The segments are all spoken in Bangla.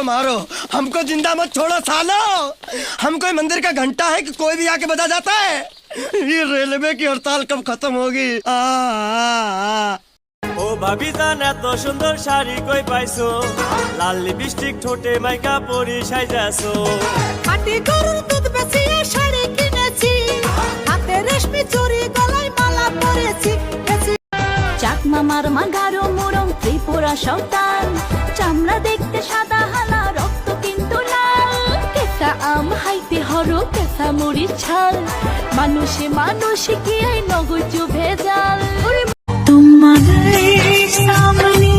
तो मारो हमको जिंदा मत छोड़ो सालो हम कोई मंदिर का घंटा है कि कोई भी आके बजा जाता है ये रेलवे की हड़ताल कब खत्म होगी आ, आ, आ। ও ভাবি জান এত সুন্দর শাড়ি কই পাইছো লাল লিপস্টিক ঠোঁটে মাইকা পরি সাইজাছো খাটি গরুর দুধ বেচিয়ে শাড়ি কিনেছি হাতে রেশমি চুড়ি গলায় মালা পরেছি চাক মামার মাগারো মোরম ত্রিপুরা সন্তান চামড়া দেখতে সাদা হালা, রক্ত কিন্তু লাল। কেসা আম হাইতে হরো কেসা মুড়ির ছাল। মানুষে মানুষে কি নগজ ভেজাল তোমাদের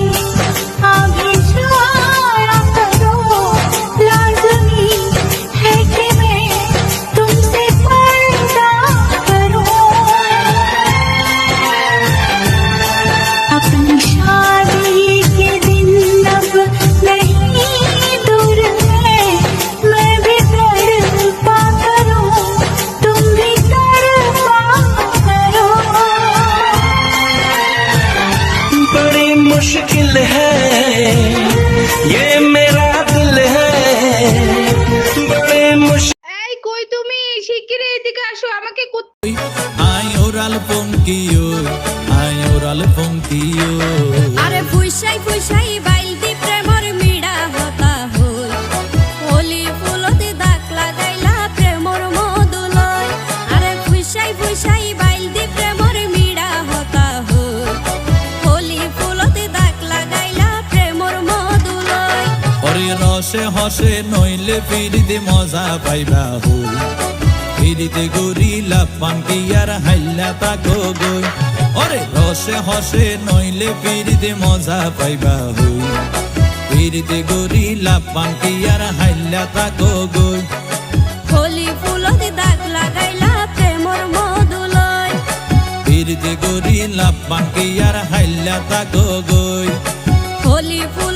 রসে হসে নইলে ফিরিতে মজা পাইবা হই। ফিরিতে গরিলা পান্তি আর হাইলা তাকো গই। ওরে রসে হসে নইলে ফিরিতে মজা পাইবা হই। ফিরিতে গরিলা পান্তি আর হাইলা তাকো গই। হোলি ফুলতে দাগ লাগাইলা প্রেমর মধুলয়। ফিরিতে গরিলা পান্তি আর হাইলা তাকো গই। হোলি ফুলতে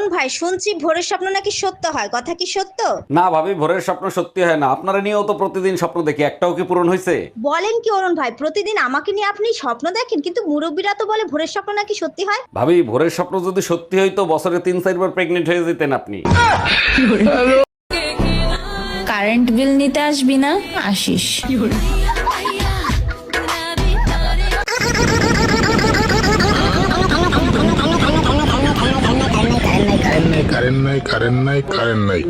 অরুণ ভাই শুনছি ভোরের স্বপ্ন নাকি সত্য হয়? কথা কি সত্য? না ভাবি ভোরের স্বপ্ন সত্যি হয় না। আপনারা নিয়েও তো প্রতিদিন স্বপ্ন দেখি একটাও কি পূরণ হয়েছে বলেন কি অরুণ ভাই প্রতিদিন আমাকে নিয়ে আপনি স্বপ্ন দেখেন কিন্তু মুরব্বীরা তো বলে ভোরের স্বপ্ন নাকি সত্যি হয়? ভাবি ভোরের স্বপ্ন যদি সত্যি হয় তো বছরে তিন চারবার প্রেগনেন্ট হয়ে যেতেন আপনি। কারেন্ট বিল নিতে আসবি না? আসিস। কারেন্ট নাই কারেন্ট নাই কারেন্ট নাই।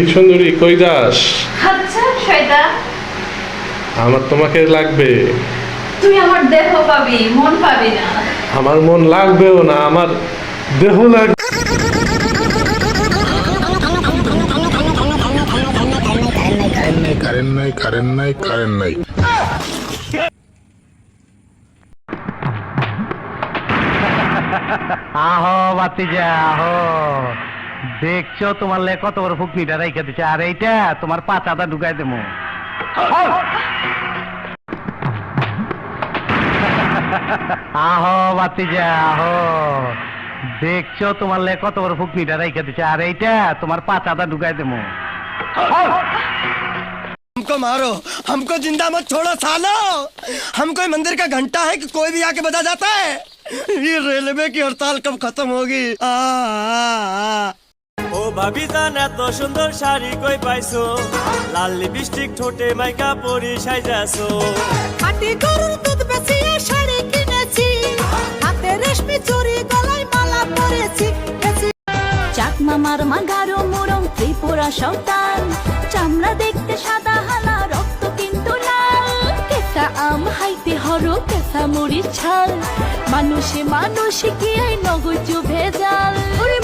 এই সুন্দরী কই যাস? আচ্ছা শয়দা আমার তোমাকে লাগবে। তুই আমার দেহ পাবি মন পাবি না। আমার মন লাগবেও না আমার দেহ লাগবে। কারেন্ট নাই কারেন্ট নাই কারেন্ট নাই আহো বাতিজা আহো। দেখছো তোমার লে কত বড় ফুকনিটা রাইখা দিচ্ছে আর এইটা তোমার পাচাটা ঢুকাই দেবো আহো বাতিজা আহো দেখছো তোমার লে কত বড় ফুকনিটা রাইখা দিচ্ছে আর এইটা তোমার পাচাটা ঢুকাই দেবো हमको मारो हमको जिंदा मत छोड़ो सालो हम कोई मंदिर का घंटा है कि कोई भी आके बजा जाता है ये रेलवे की हड़ताल कब खत्म होगी आ, आ, आ। ও ভাবি এত সুন্দর শাড়ি কই পাইছো? লাল লিপস্টিক ঠোঁটে মাইকা পরি সাইজাছো। খাটি গরুর দুধ বেচিয়ে শাড়ি কিনেছি। হাতে রেশমি গলায় মালা পরেছি। ত্রিপুরা সন্তান চামড়া দেখতে সাদা, হালা, রক্ত কিন্তু লাল। আম হাইতে হরো কেসা মরিচ ছাল। মানুষে মানুষে কি নগজ ভেজাল? ওরে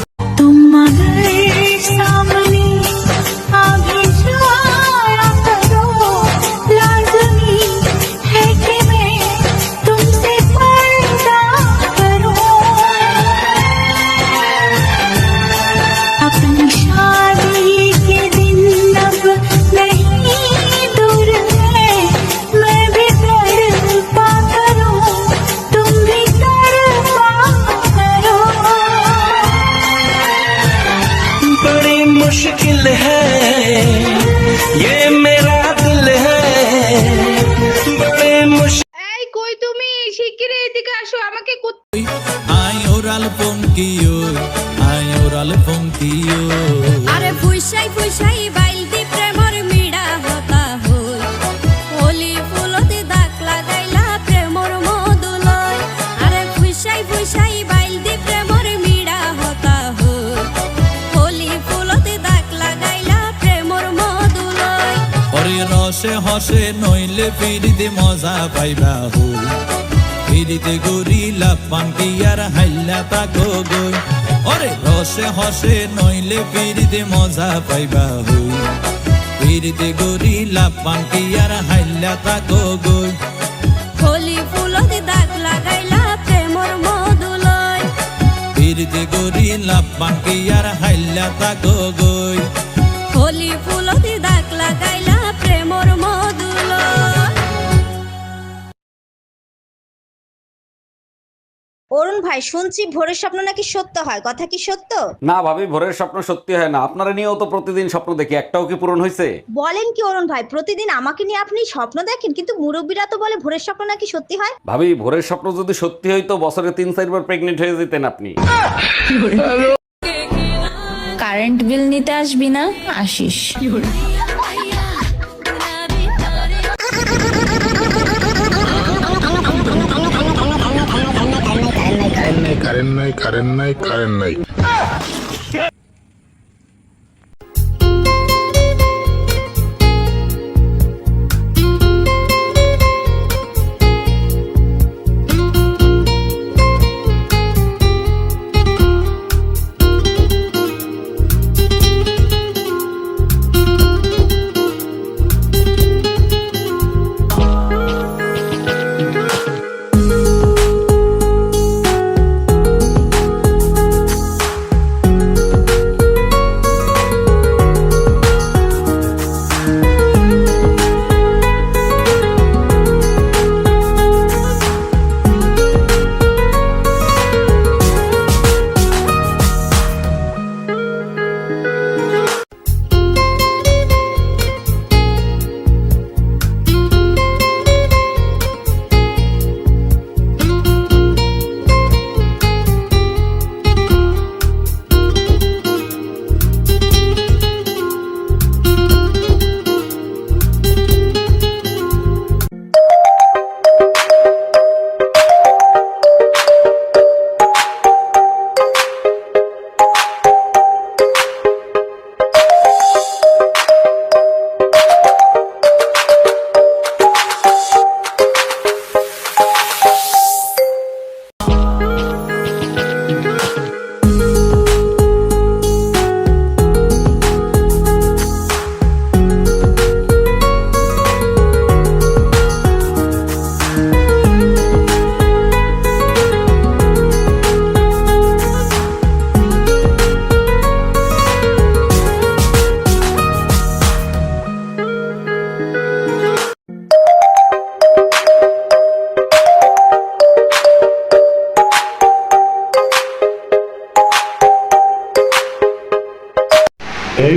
রসে হসে নইলে ফিরিতে মজা পাইবা হই ফিরিতে গরিলা পান্টি আর হাইলা তাকো গই ওরে রসে হসে নইলে ফিরিতে মজা পাইবা হই ফিরিতে গরিলা পান্টি আর হাইলা তাকো গই হোলি ফুলতে দাগ লাগাইলা প্রেমর মধুলয়। ফিরিতে গরিলা পান্টি আর হাইলা তাকো গই হোলি ফুলতে দাগ লাগাইলা অরুণ ভাই শুনছি ভোরের স্বপ্ন নাকি সত্য হয়? কথা কি সত্য? না ভাবি ভোরের স্বপ্ন সত্যি হয় না। আপনারা নিয়েও তো প্রতিদিন স্বপ্ন দেখি। একটাও কি পূরণ হয়েছে? বলেন কি অরুণ ভাই প্রতিদিন আমাকে নিয়ে আপনি স্বপ্ন দেখেন কিন্তু মুরব্বীরা তো বলে ভোরের স্বপ্ন নাকি সত্যি হয়? ভাবি ভোরের স্বপ্ন যদি সত্যি হয় তো বছরে তিন চারবার প্রেগনেন্ট হয়ে যেতেন আপনি। কারেন্ট বিল নিতে আসবি না? আসিস। কারেন্ট নাই কারেন্ট নাই কারেন্ট নাই।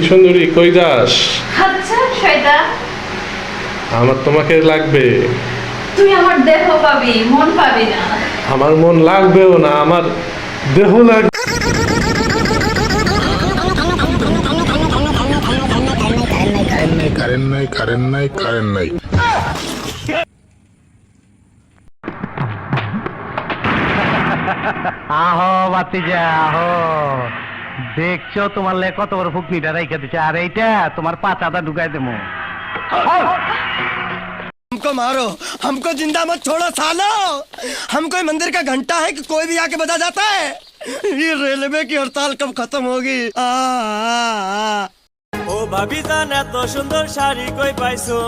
সুন্দরী কই যাস? আচ্ছা সেটা আমার তোমাকে লাগবে। তুই আমার দেহ পাবি মন পাবি না। আমার মন লাগবেও না আমার দেহ লাগবে। কারেন্ট নাই কারেন্ট নাই কারেন্ট নাই আহো বাতিজা আহো। দেখছো তোমার লে কত বড় ফুকনিটা রাইখা দিচ্ছে আর এইটা তোমার পাচাটা ঢুকাই দেবো हमको मारो हमको जिंदा मत छोड़ो सालो हम कोई मंदिर का घंटा है कि कोई भी आके बजा जाता है ये रेलवे की हड़ताल कब खत्म होगी आ, आ, आ। ও ভাবি জান এত সুন্দর শাড়ি কই পাইছো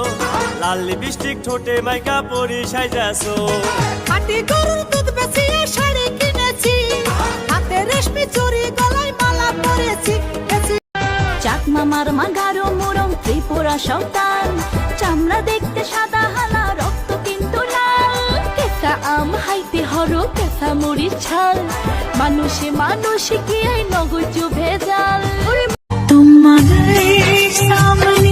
লাল লিপস্টিক ঠোঁটে মাইকা পরি সাইজাছো খাটি গরুর দুধ বেচিয়ে শাড়ি কিনেছি হাতে রেশমি চুড়ি গলায় মালা পরেছি বেচি চাক মামার মাগারো মোরম ত্রিপুরা সন্তান। চামড়া দেখতে সাদা হালা, রক্ত কিন্তু লাল। কেসা আম হাইতে হর কেসা মুড়ির ছাল। মানুষে মানুষে কি নগজ ভেজাল তোমার সামনে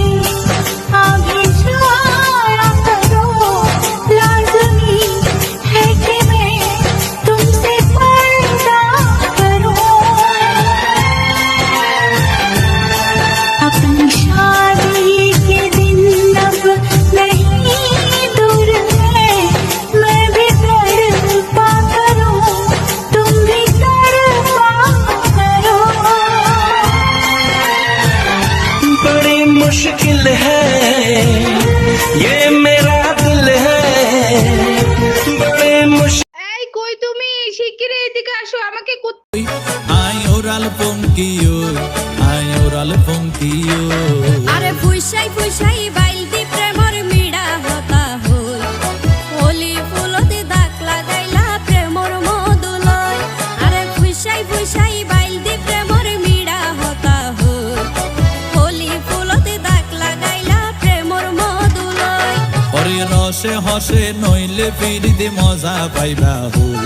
হসে নইলে ফিরিতে মজা পাইবা হই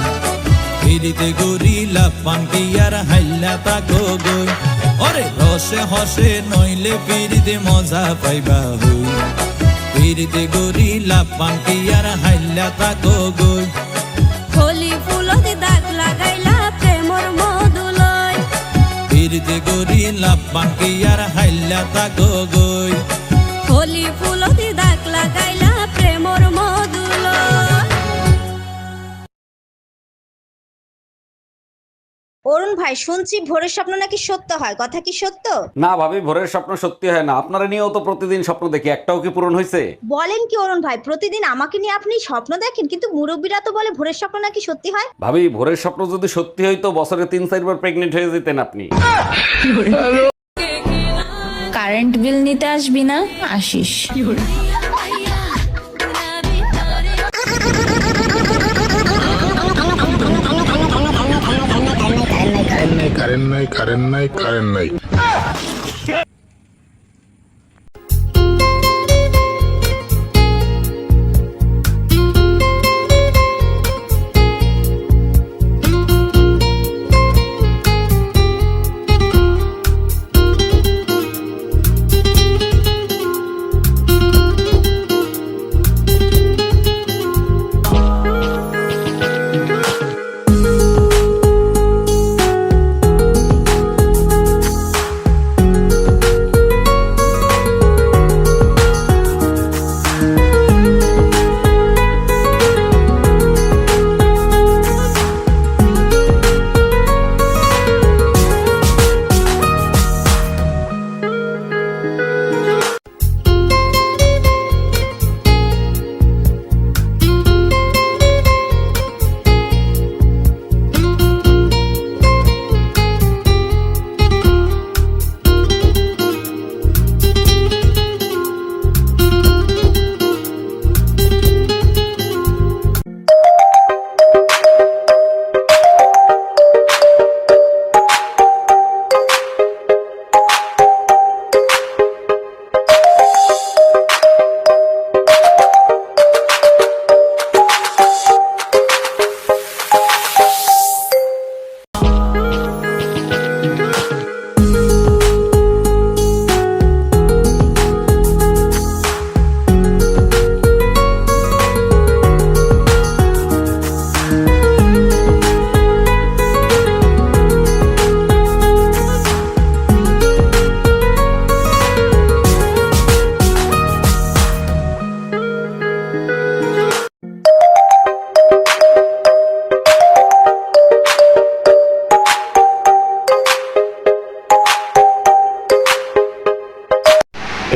ফিরিতে গরিলা পানকি আর হাইলা তাকো গই। ওরে রসে হসে নইলে ফিরিতে মজা পাইবা হই ফিরিতে গরিলা পানকি আর হাইলা তাকো গই। হোলি ফুলতে দাগ লাগাইলা প্রেমর মধুলয়। ফিরিতে গরিলা পানকি আর হাইলা তাকো গই। হোলি ফুলতে দাগ লাগাইলা অরুণ ভাই শুনছি ভোরের স্বপ্ন নাকি সত্য হয়? কথা কি সত্য? না ভাবি ভোরের স্বপ্ন সত্যি হয় না। আপনারা নিয়েও তো প্রতিদিন স্বপ্ন দেখি একটাও কি পূরণ হয়েছে বলেন কি অরুণ ভাই প্রতিদিন আমাকে নিয়ে আপনি স্বপ্ন দেখেন কিন্তু মুরব্বীরা তো বলে ভোরের স্বপ্ন নাকি সত্যি হয়? ভাবি ভোরের স্বপ্ন যদি সত্যি হয় তো বছরে তিন চারবার প্রেগনেন্ট হয়ে যেতেন আপনি। কারেন্ট বিল নিতে আসবি না? আসিস। কারেন্ট নাই কারেন্ট নাই কারেন্ট নাই।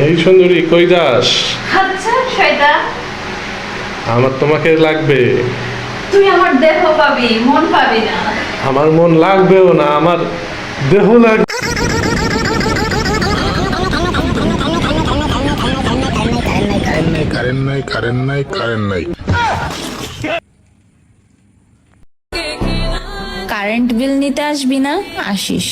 এই সুন্দরী কই যাস? আচ্ছা শয়তান আমার তোমাকে লাগবে। তুই আমার দেহ পাবি মন পাবি না। আমার মন লাগবেও না আমার দেহ লাগবে। কারেন্ট নাই কারেন্ট নাই কারেন্ট নাই কারেন্ট বিল নিতে আসবি না? আসিস।